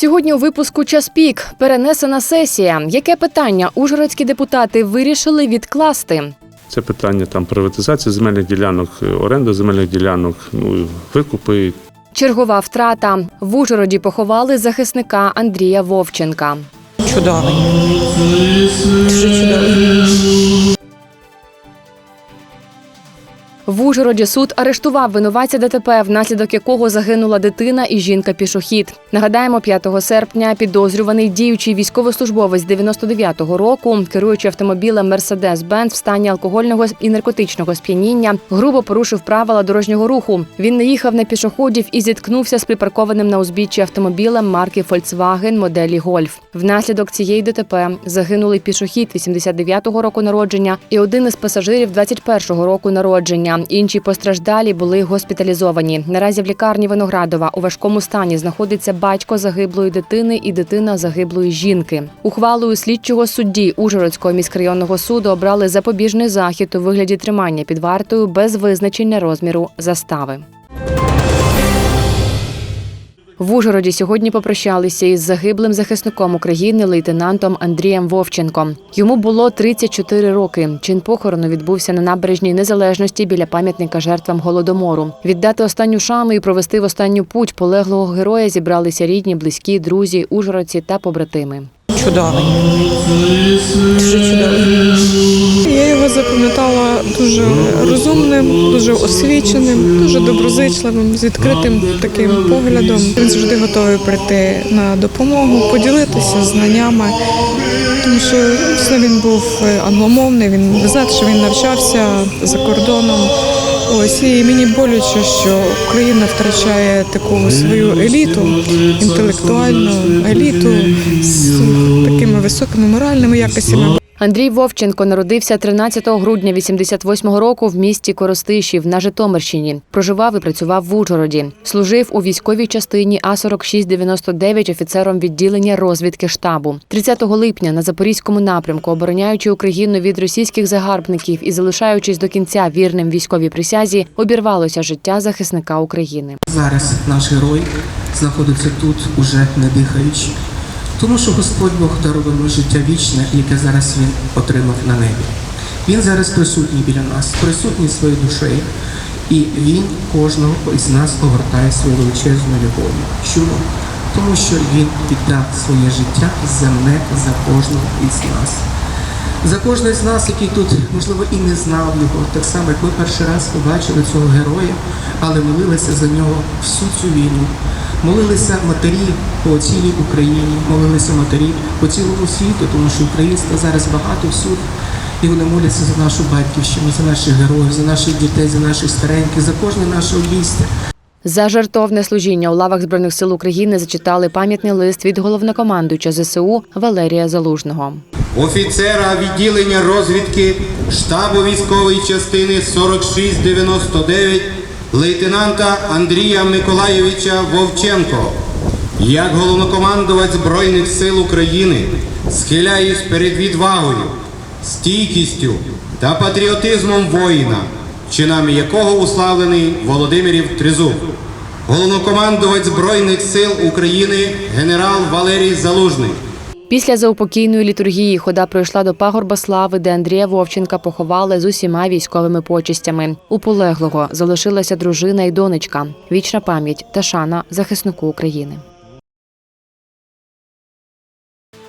Сьогодні у випуску час пік перенесена сесія. Яке питання ужгородські депутати вирішили відкласти? Це питання там приватизації земельних ділянок, е, оренда земельних ділянок, ну викупи. Чергова втрата в Ужгороді поховали захисника Андрія Вовченка. Чудовий. Дуже чудовий. Ужгороді суд арештував винуватця ДТП, внаслідок якого загинула дитина і жінка-пішохід. Нагадаємо, 5 серпня підозрюваний діючий військовослужбовець 99-го року, керуючи автомобілем Mercedes-Benz в стані алкогольного і наркотичного сп'яніння, грубо порушив правила дорожнього руху. Він не їхав на пішоходів і зіткнувся з припаркованим на узбіччі автомобілем марки Volkswagen моделі Golf. Внаслідок цієї ДТП загинули пішохід 89-го року народження і один із пасажирів 21-го року народження. Інші постраждалі були госпіталізовані. Наразі в лікарні Виноградова у важкому стані знаходиться батько загиблої дитини і дитина загиблої жінки. Ухвалою слідчого судді Ужгородського міськрайонного суду обрали запобіжний захід у вигляді тримання під вартою без визначення розміру застави. В Ужгороді сьогодні попрощалися із загиблим захисником України лейтенантом Андрієм Вовченком. Йому було 34 роки. Чин похорону відбувся на набережній незалежності біля пам'ятника жертвам голодомору. Віддати останню шану і провести в останню путь полеглого героя зібралися рідні, близькі, друзі, ужгородці та побратими. Чудовий. Дуже чудовий. Я його запам'ятала дуже розумним, дуже освіченим, дуже доброзичливим, з відкритим таким поглядом. Він завжди готовий прийти на допомогу, поділитися знаннями, тому що він був англомовний. Він ви знаєте, що він навчався за кордоном. Ось і мені боляче, що Україна втрачає таку свою еліту, інтелектуальну еліту з такими високими моральними якостями. Андрій Вовченко народився 13 грудня 88-го року в місті Коростишів на Житомирщині. Проживав і працював в Ужгороді. Служив у військовій частині А 4699 офіцером відділення розвідки штабу. 30 липня на запорізькому напрямку, обороняючи Україну від російських загарбників і залишаючись до кінця вірним військовій присязі, обірвалося життя захисника України. Зараз наш герой знаходиться тут, уже не дихаючи. Тому що Господь Бог дарував йому життя вічне, яке зараз він отримав на небі. Він зараз присутній біля нас, присутній своєю душею, і він кожного із нас огортає свою величезну любов'ю. Чому? Тому що він віддав своє життя за мене, за кожного із нас. За кожного з нас, який тут, можливо, і не знав його, так само, як ми перший раз побачили цього героя, але молилися за нього всю цю війну. Молилися матері по цілій Україні, молилися матері по цілому світу, тому що українства зараз багато всюди. І вони моляться за нашу батьківщину, за наших героїв, за наших дітей, за наших стареньких, за кожне наше обійстя. За жертовне служіння у лавах збройних сил України зачитали пам'ятний лист від головнокомандуюча ЗСУ Валерія Залужного. Офіцера відділення розвідки штабу військової частини 4699 лейтенанта Андрія Миколайовича Вовченко. Як головнокомандувач Збройних сил України схиляюсь перед відвагою, стійкістю та патріотизмом воїна, чинами якого уславлений Володимирів Тризуб. Головнокомандувач Збройних сил України генерал Валерій Залужний. Після заупокійної літургії хода пройшла до пагорба слави, де Андрія Вовченка поховали з усіма військовими почестями. У полеглого залишилася дружина і донечка. Вічна пам'ять та шана захиснику України.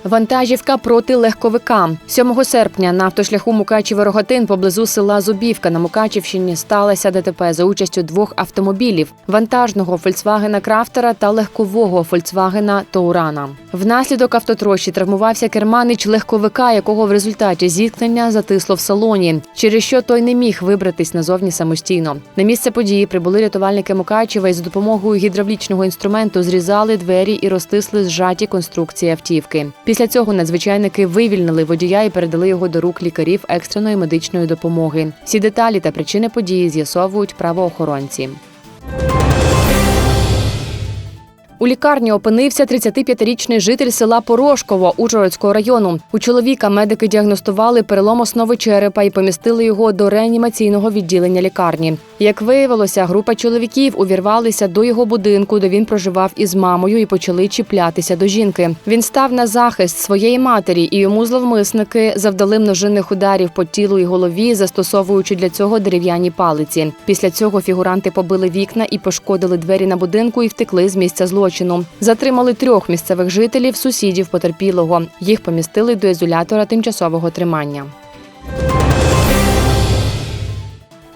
Вантажівка проти легковика 7 серпня на автошляху Мукачево-Рогатин поблизу села Зубівка на Мукачівщині сталося ДТП за участю двох автомобілів: вантажного Фольксвагена Крафтера та легкового Фольксвагена Тоурана. Внаслідок автотрощі травмувався керманич легковика, якого в результаті зіткнення затисло в салоні, через що той не міг вибратись назовні самостійно. На місце події прибули рятувальники Мукачева і за допомогою гідравлічного інструменту зрізали двері і розтисли зжаті конструкції автівки. Після цього надзвичайники вивільнили водія і передали його до рук лікарів екстреної медичної допомоги. Всі деталі та причини події з'ясовують правоохоронці. У лікарні опинився 35-річний житель села Порошково Ужгородського району. У чоловіка медики діагностували перелом основи черепа і помістили його до реанімаційного відділення лікарні. Як виявилося, група чоловіків увірвалися до його будинку, де він проживав із мамою, і почали чіплятися до жінки. Він став на захист своєї матері, і йому зловмисники завдали множинних ударів по тілу і голові, застосовуючи для цього дерев'яні палиці. Після цього фігуранти побили вікна і пошкодили двері на будинку і втекли з місця злочину. Затримали трьох місцевих жителів, сусідів потерпілого. Їх помістили до ізолятора тимчасового тримання.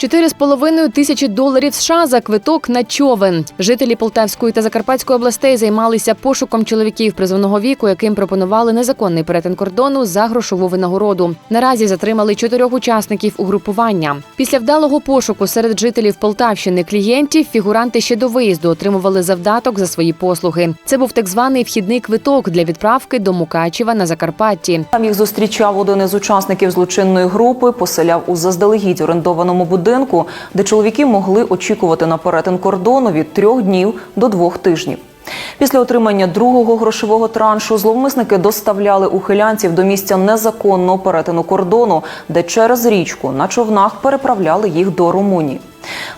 Чотири з половиною тисячі доларів США за квиток на човен. Жителі Полтавської та Закарпатської областей займалися пошуком чоловіків призовного віку, яким пропонували незаконний перетин кордону за грошову винагороду. Наразі затримали чотирьох учасників угрупування. Після вдалого пошуку серед жителів Полтавщини клієнтів фігуранти ще до виїзду отримували завдаток за свої послуги. Це був так званий вхідний квиток для відправки до Мукачева на Закарпатті. Там їх зустрічав один із учасників злочинної групи, поселяв у заздалегідь орендованому будинку, де чоловіки могли очікувати на перетин кордону від трьох днів до двох тижнів. Після отримання другого грошового траншу зловмисники доставляли ухилянців до місця незаконного перетину кордону, де через річку на човнах переправляли їх до Румунії.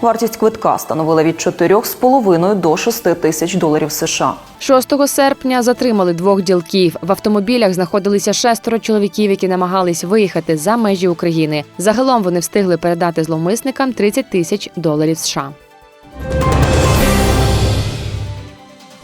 Вартість квитка становила від 4,5 до 6 тисяч доларів США. 6 серпня затримали двох ділків. В автомобілях знаходилися шестеро чоловіків, які намагались виїхати за межі України. Загалом вони встигли передати зловмисникам 30 тисяч доларів США.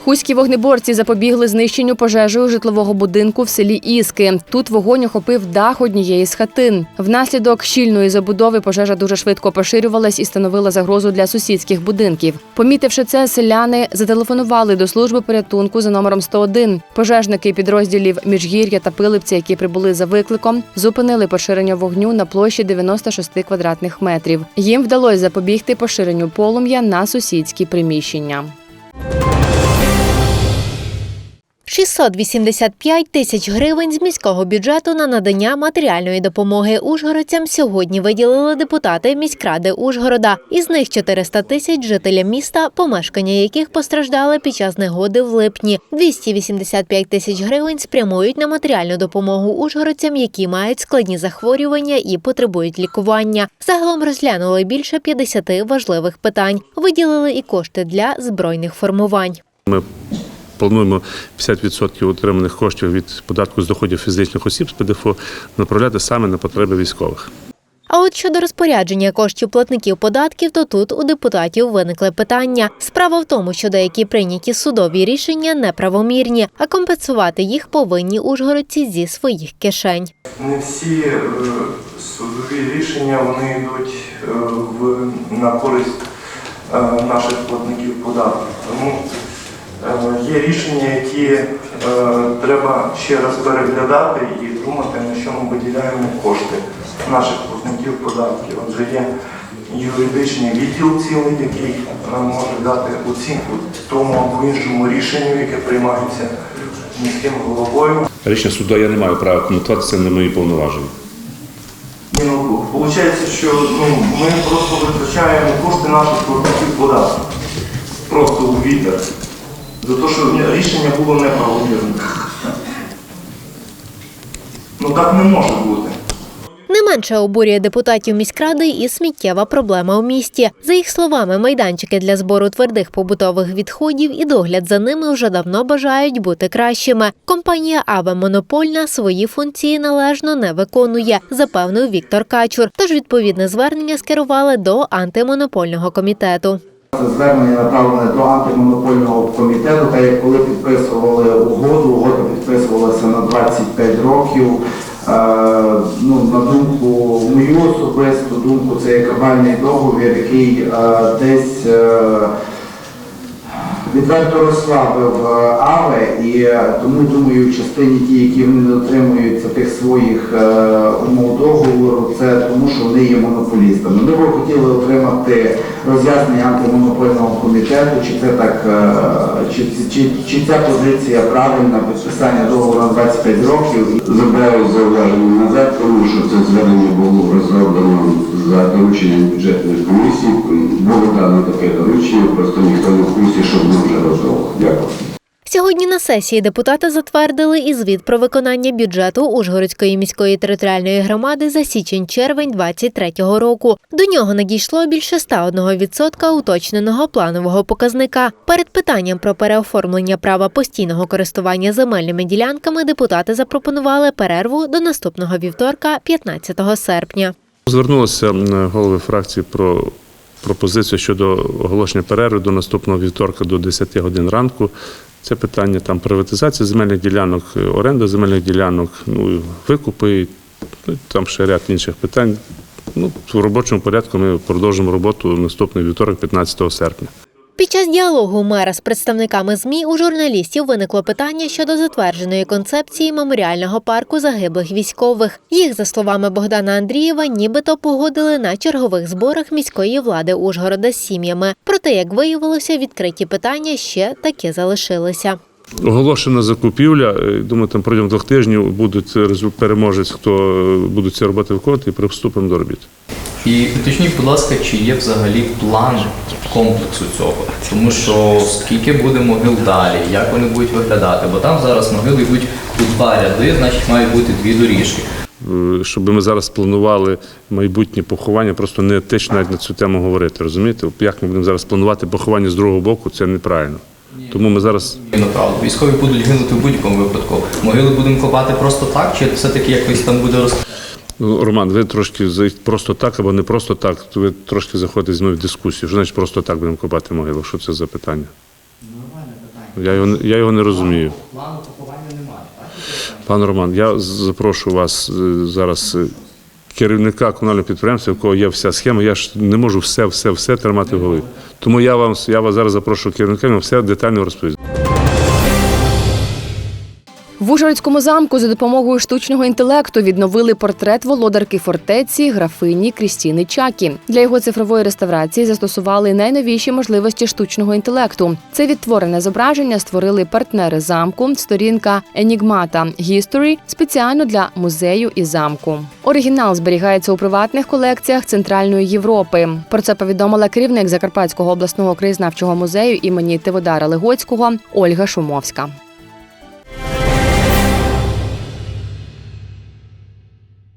Хуські вогнеборці запобігли знищенню пожежею житлового будинку в селі Іски. Тут вогонь охопив дах однієї з хатин. Внаслідок щільної забудови пожежа дуже швидко поширювалась і становила загрозу для сусідських будинків. Помітивши це, селяни зателефонували до служби порятунку за номером 101. Пожежники підрозділів Міжгір'я та Пилипці, які прибули за викликом, зупинили поширення вогню на площі 96 квадратних метрів. Їм вдалося запобігти поширенню полум'я на сусідські приміщення. 685 тисяч гривень з міського бюджету на надання матеріальної допомоги ужгородцям сьогодні виділили депутати міськради Ужгорода. Із них 400 тисяч жителям міста, помешкання яких постраждали під час негоди в липні. 285 тисяч гривень спрямують на матеріальну допомогу ужгородцям, які мають складні захворювання і потребують лікування. Загалом розглянули більше 50 важливих питань. Виділили і кошти для збройних формувань. Ми плануємо 50% отриманих коштів від податку з доходів фізичних осіб з ПДФО направляти саме на потреби військових. А от щодо розпорядження коштів платників податків, то тут у депутатів виникли питання. Справа в тому, що деякі прийняті судові рішення неправомірні, а компенсувати їх повинні ужгородці зі своїх кишень. Не всі е, судові рішення вони йдуть е, в, на користь е, наших платників податків. Тому є рішення, які е, треба ще раз переглядати і думати, на що ми виділяємо кошти наших платників податків. Отже, є юридичний відділ цілий, який е, може дати оцінку тому або іншому рішенню, яке приймається міським головою. Рішення суду я не маю права коментувати, це не мої повноваження. Ну, виходить, що ну, ми просто витрачаємо кошти наших платників податків. Просто у вітер. За те, що рішення було неправомірне. Ну так не може бути. Не менше обурює депутатів міськради і сміттєва проблема у місті. За їх словами, майданчики для збору твердих побутових відходів і догляд за ними вже давно бажають бути кращими. Компанія Аве Монопольна свої функції належно не виконує, запевнив Віктор Качур. Тож відповідне звернення скерували до антимонопольного комітету. Звернення направлене до антимонопольного комітету, та як коли підписували угоду, угода підписувалася на 25 років. Е, ну, на думку мою особисту думку, це є кабальний договір, який е, десь е, відверто розслабив е, АВЕ, і е, тому думаю, частині ті, які вони не дотримуються тих своїх е, умов договору, це тому, що вони є монополістами. Ми б хотіли отримати роз'яснення антимонопольного комітету, чи це так, чи, чи, чи ця позиція правильна підписання договору на 25 років. Забрав зауваження назад, тому що це звернення було розроблено за дорученням бюджетної комісії. Було дано таке доручення, просто ніхто не в курсі, що воно вже розроблено. Дякую. Сьогодні на сесії депутати затвердили і звіт про виконання бюджету Ужгородської міської територіальної громади за січень-червень 2023 року. До нього надійшло більше 101% уточненого планового показника. Перед питанням про переоформлення права постійного користування земельними ділянками депутати запропонували перерву до наступного вівторка, 15 серпня. Звернулися голови фракції про пропозицію щодо оголошення перерви до наступного вівторка до 10 годин ранку. Це питання там приватизації земельних ділянок, е, оренда земельних ділянок, ну, викупи, ну, там ще ряд інших питань. Ну, в робочому порядку ми продовжимо роботу наступний вівторок, 15 серпня. Під час діалогу мера з представниками ЗМІ у журналістів виникло питання щодо затвердженої концепції меморіального парку загиблих військових. Їх, за словами Богдана Андрієва, нібито погодили на чергових зборах міської влади Ужгорода з сім'ями. Проте, як виявилося, відкриті питання ще таки залишилися. Оголошена закупівля. е, Думаю, там протягом двох тижнів будуть резу- переможець, хто е, будуть ці роботи виконувати, і приступимо до робіт. І уточніть, будь ласка, чи є взагалі план комплексу цього? Тому що скільки буде могил далі, як вони будуть виглядати? Бо там зараз могили йдуть у два ряди, значить мають бути дві доріжки. Е, щоб ми зараз планували майбутнє поховання, просто не етично навіть на цю тему говорити. Розумієте? Як ми будемо зараз планувати поховання з другого боку, це неправильно. Тому ми зараз направду. Військові будуть гинути в будь-якому випадку. Могили будемо копати просто так, чи все-таки якось там буде роз... Ну, Роман, ви трошки просто так або не просто так, то ви трошки заходите зі мною в дискусію. Що значить просто так будемо копати могилу? Що це за питання? Я його, я його не розумію. Плану поховання немає, так? Пан Роман, я запрошую вас е, зараз е, керівника комунального підприємства, у кого є вся схема. Я ж не можу все, все, все тримати в голові. Тому я вам я вас зараз запрошую керівника, вам все детально розповість. В Ужгородському замку за допомогою штучного інтелекту відновили портрет володарки фортеці графині Крістіни Чакі. Для його цифрової реставрації застосували найновіші можливості штучного інтелекту. Це відтворене зображення створили партнери замку, сторінка Enigmata History спеціально для музею і замку. Оригінал зберігається у приватних колекціях Центральної Європи. Про це повідомила керівник Закарпатського обласного краєзнавчого музею імені Тиводара Легоцького Ольга Шумовська.